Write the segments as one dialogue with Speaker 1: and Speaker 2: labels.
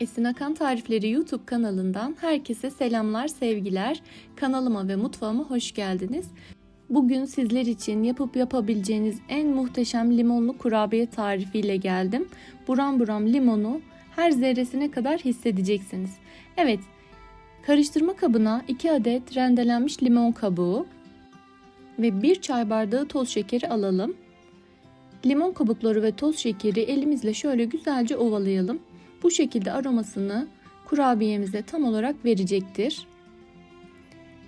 Speaker 1: Esin Akan Tarifleri YouTube kanalından herkese selamlar, sevgiler. Kanalıma ve mutfağıma hoş geldiniz. Bugün sizler için yapıp yapabileceğiniz en muhteşem limonlu kurabiye tarifiyle geldim. Buram buram limonu her zerresine kadar hissedeceksiniz. Evet, karıştırma kabına 2 adet rendelenmiş limon kabuğu ve 1 çay bardağı toz şekeri alalım. Limon kabukları ve toz şekeri elimizle şöyle güzelce ovalayalım. Bu şekilde aromasını kurabiyemize tam olarak verecektir.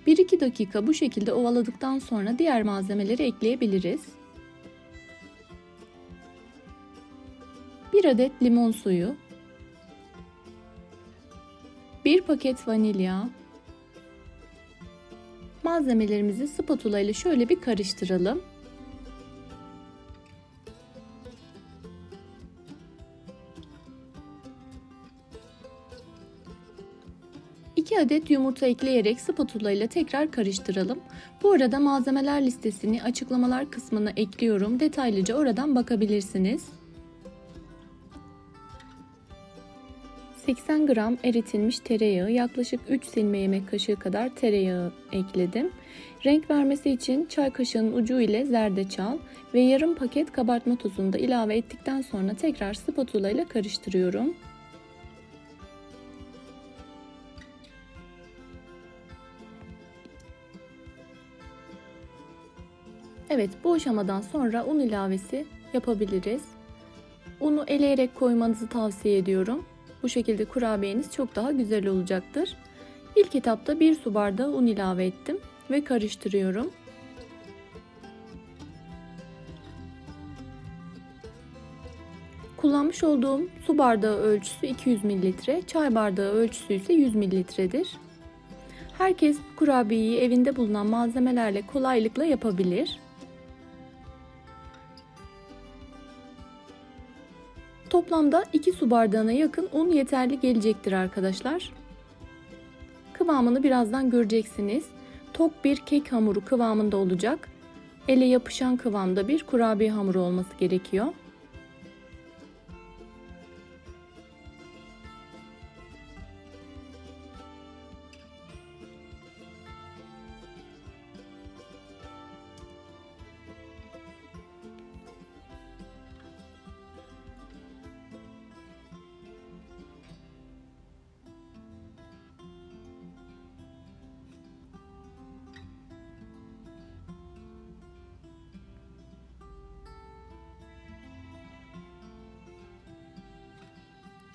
Speaker 1: 1-2 dakika bu şekilde ovaladıktan sonra diğer malzemeleri ekleyebiliriz. 1 adet limon suyu, 1 paket vanilya, malzemelerimizi spatula ile şöyle bir karıştıralım. 2 adet yumurta ekleyerek spatula ile tekrar karıştıralım. Bu arada malzemeler listesini açıklamalar kısmına ekliyorum. Detaylıca oradan bakabilirsiniz. 80 gram eritilmiş tereyağı, yaklaşık 3 silme yemek kaşığı kadar tereyağı ekledim. Renk vermesi için çay kaşığının ucu ile zerdeçal ve yarım paket kabartma tozunu da ilave ettikten sonra tekrar spatula ile karıştırıyorum. Evet bu aşamadan sonra un ilavesi yapabiliriz. Unu eleyerek koymanızı tavsiye ediyorum. Bu şekilde kurabiyeniz çok daha güzel olacaktır. İlk etapta 1 su bardağı un ilave ettim ve karıştırıyorum. Kullanmış olduğum su bardağı ölçüsü 200 ml, çay bardağı ölçüsü ise 100 ml'dir. Herkes kurabiyeyi evinde bulunan malzemelerle kolaylıkla yapabilir. Toplamda 2 su bardağına yakın un yeterli gelecektir arkadaşlar. Kıvamını birazdan göreceksiniz. Tok bir kek hamuru kıvamında olacak. Ele yapışan kıvamda bir kurabiye hamuru olması gerekiyor.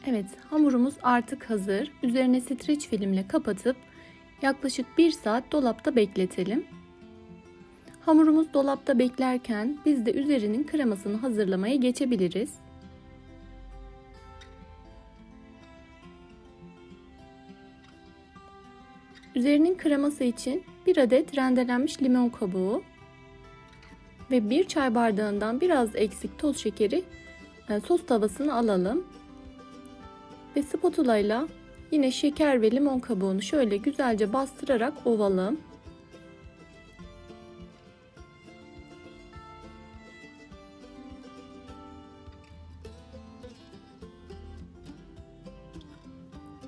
Speaker 1: Evet, hamurumuz artık hazır. Üzerine streç filmle kapatıp yaklaşık 1 saat dolapta bekletelim. Hamurumuz dolapta beklerken biz de üzerinin kremasını hazırlamaya geçebiliriz. Üzerinin kreması için 1 adet rendelenmiş limon kabuğu ve 1 çay bardağından biraz eksik toz şekeri e, sos tavasını alalım ve spatula ile yine şeker ve limon kabuğunu şöyle güzelce bastırarak ovalım.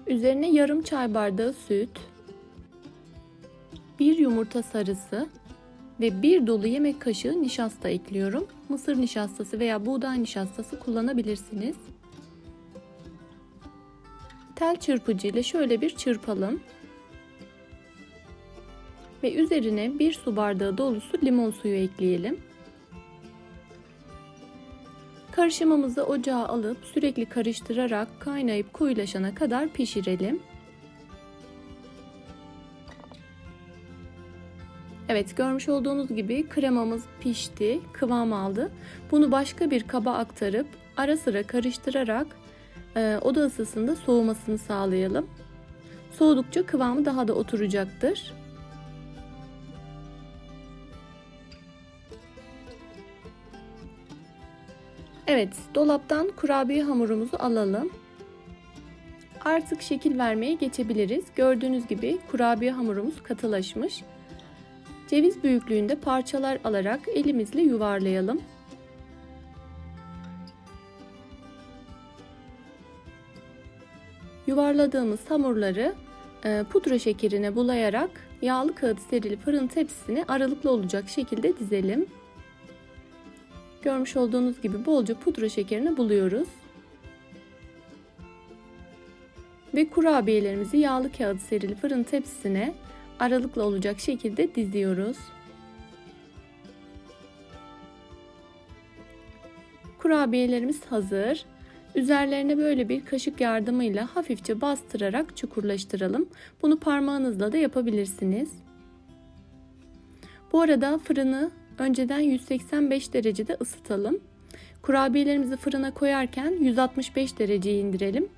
Speaker 1: Üzerine yarım çay bardağı süt, bir yumurta sarısı ve bir dolu yemek kaşığı nişasta ekliyorum. Mısır nişastası veya buğday nişastası kullanabilirsiniz. Tel çırpıcı ile şöyle bir çırpalım. Ve üzerine bir su bardağı dolusu limon suyu ekleyelim. Karışımımızı ocağa alıp sürekli karıştırarak kaynayıp koyulaşana kadar pişirelim. Evet görmüş olduğunuz gibi kremamız pişti, kıvam aldı. Bunu başka bir kaba aktarıp ara sıra karıştırarak e, oda ısısında soğumasını sağlayalım. Soğudukça kıvamı daha da oturacaktır. Evet, dolaptan kurabiye hamurumuzu alalım. Artık şekil vermeye geçebiliriz. Gördüğünüz gibi kurabiye hamurumuz katılaşmış. Ceviz büyüklüğünde parçalar alarak elimizle yuvarlayalım. Yuvarladığımız hamurları e, pudra şekerine bulayarak yağlı kağıt serili fırın tepsisine aralıklı olacak şekilde dizelim. Görmüş olduğunuz gibi bolca pudra şekerini buluyoruz. Ve kurabiyelerimizi yağlı kağıt serili fırın tepsisine aralıklı olacak şekilde diziyoruz. Kurabiyelerimiz hazır. Üzerlerine böyle bir kaşık yardımıyla hafifçe bastırarak çukurlaştıralım. Bunu parmağınızla da yapabilirsiniz. Bu arada fırını önceden 185 derecede ısıtalım. Kurabiyelerimizi fırına koyarken 165 dereceye indirelim.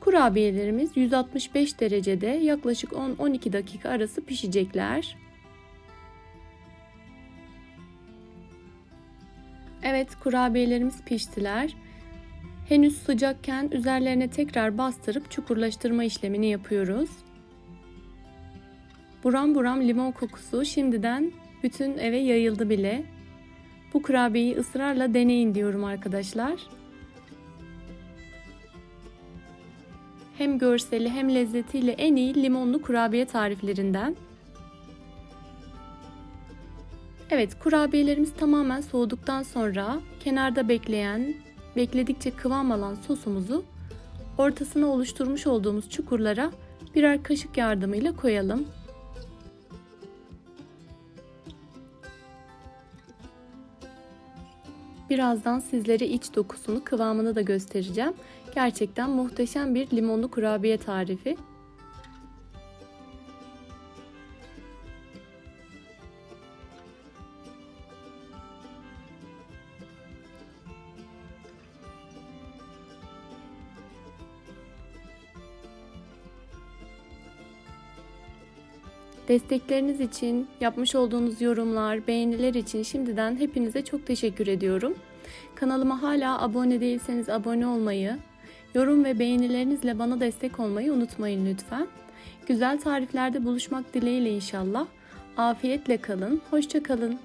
Speaker 1: Kurabiyelerimiz 165 derecede yaklaşık 10-12 dakika arası pişecekler. Evet kurabiyelerimiz piştiler. Henüz sıcakken üzerlerine tekrar bastırıp çukurlaştırma işlemini yapıyoruz. Buram buram limon kokusu şimdiden bütün eve yayıldı bile. Bu kurabiyeyi ısrarla deneyin diyorum arkadaşlar. Hem görseli hem lezzetiyle en iyi limonlu kurabiye tariflerinden. Evet, kurabiyelerimiz tamamen soğuduktan sonra kenarda bekleyen, bekledikçe kıvam alan sosumuzu ortasına oluşturmuş olduğumuz çukurlara birer kaşık yardımıyla koyalım. Birazdan sizlere iç dokusunu, kıvamını da göstereceğim. Gerçekten muhteşem bir limonlu kurabiye tarifi. Destekleriniz için, yapmış olduğunuz yorumlar, beğeniler için şimdiden hepinize çok teşekkür ediyorum. Kanalıma hala abone değilseniz abone olmayı, yorum ve beğenilerinizle bana destek olmayı unutmayın lütfen. Güzel tariflerde buluşmak dileğiyle inşallah. Afiyetle kalın, hoşça kalın.